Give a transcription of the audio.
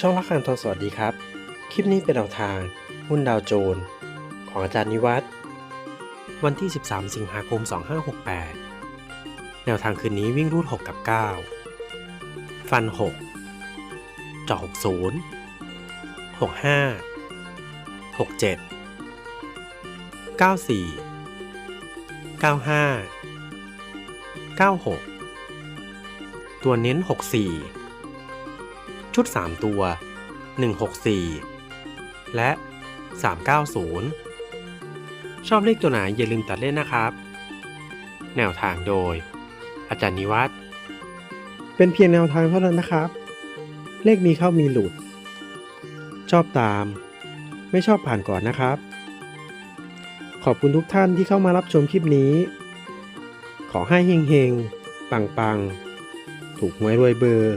ช่องรักคังทองสวัสดีครับ คลิปนี้เป็นแนวทางหุ้นดาวโจน ของอาจารย์นิวัฒน์วันที่ 13 สิงหาคม 2568 แนวทางคืนนี้วิ่งรูด 6 กับ 9 ฟัน6เจาะ60 65 67 94 95 96 ตัวเน้น 64 ชุด 3 ตัว 164 และ 390 ชอบเลขตัวไหนอย่าลืมตัดเล่นนะครับ แนวทางโดย อาจารย์นิวัฒน์เป็นเพียงแนวทางเท่านั้นนะครับ เลขมีเข้ามีหลุด ชอบตาม ไม่ชอบผ่านก่อนนะครับ ขอบคุณทุกท่านที่เข้ามารับชมคลิปนี้ ขอให้เฮงเฮงๆปังปังๆ ถูกหวยรวยเบอร์